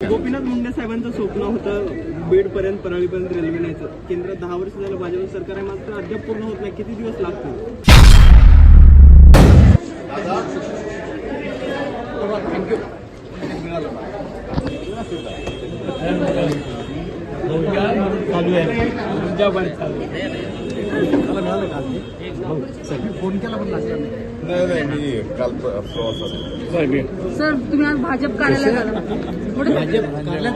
गोपीनाथ मुंडे साहेबांचं स्वप्न होतं बीड पर्यंत परळीपर्यंत रेल्वे न्यायचं. केंद्र दहा वर्ष झालं भाजप सरकार आहे मात्र अद्याप पूर्ण होत नाही. किती दिवस लागतील? नाही नाही मी काल प्र- प्रवासात सर तुम्ही आज भाजप कार्यालयात आला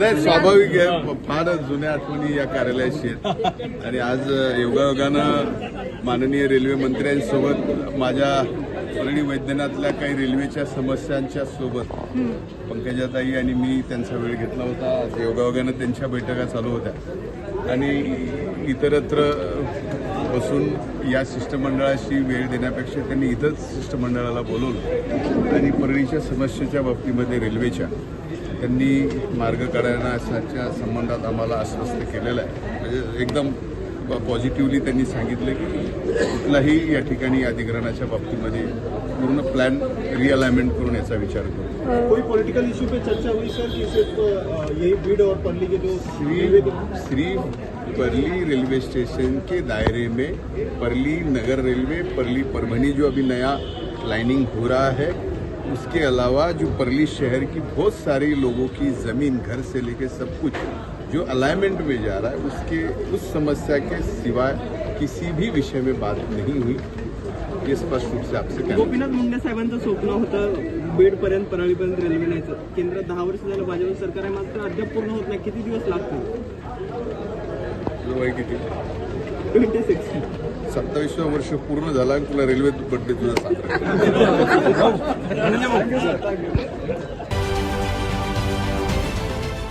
नाही स्वाभाविक आहे फार जुन्या आठवणी या कार्यालयाशी आहेत. आणि आज योगायोगानं माननीय रेल्वे मंत्र्यांसोबत माझ्या परळी वैद्यनाथला काही रेल्वेच्या समस्यांच्या सोबत पंकजाताई आणि मी त्यांचा वेळ घेतला होता. आज योगायोगानं त्यांच्या बैठका चालू होत्या. आणि इतरत्र बसून या शिष्टमंडळाशी वेळ देण्यापेक्षा त्यांनी इथंच शिष्टमंडळाला बोलवलं. आणि परळीच्या समस्येच्या बाबतीमध्ये रेल्वेच्या त्यांनी मार्ग काढण्याच्या संबंधात आम्हाला आश्वस्त केलेलं आहे. म्हणजे एकदम पॉझिटिव्हली त्यांनी सांगितलं की कुठलाही या ठिकाणी अधिग्रहणाच्या बाबतीमध्ये पूर्ण प्लॅन रिअलाइनमेंट करून याचा विचार करू कोई पॉलिटिकल इश्यू पे चर्चा हुई सर कि सिर्फ़ यही बीड और पल्ली के जो श्री श्री परली रेलवे स्टेशन के दायरे में परली नगर रेलवे परली परभनी जो अभी नया लाइनिंग हो रहा है उसके अलावा जो परली शहर की बहुत सारी लोगों की ज़मीन घर से लेके सब कुछ जो अलाइनमेंट में जा रहा है उसके उस समस्या के सिवाय किसी भी विषय में बात नहीं हुई। ये स्पष्ट रूप से आपसे गोपीनाथ मुंडे साहेबांचं स्वप्न होतं बीड पर्यंत परळीपर्यंत रेल्वे न्यायचं. केंद्रात दहा वर्ष झालं भाजप सरकार आहे मात्र अद्याप पूर्ण होत नाही. किती दिवस लागतील? वय किती? ट्वेंटी सिक्स सत्तावीसवं वर्ष पूर्ण झालं आणि तुला रेल्वे बड्डे तुझा साजरा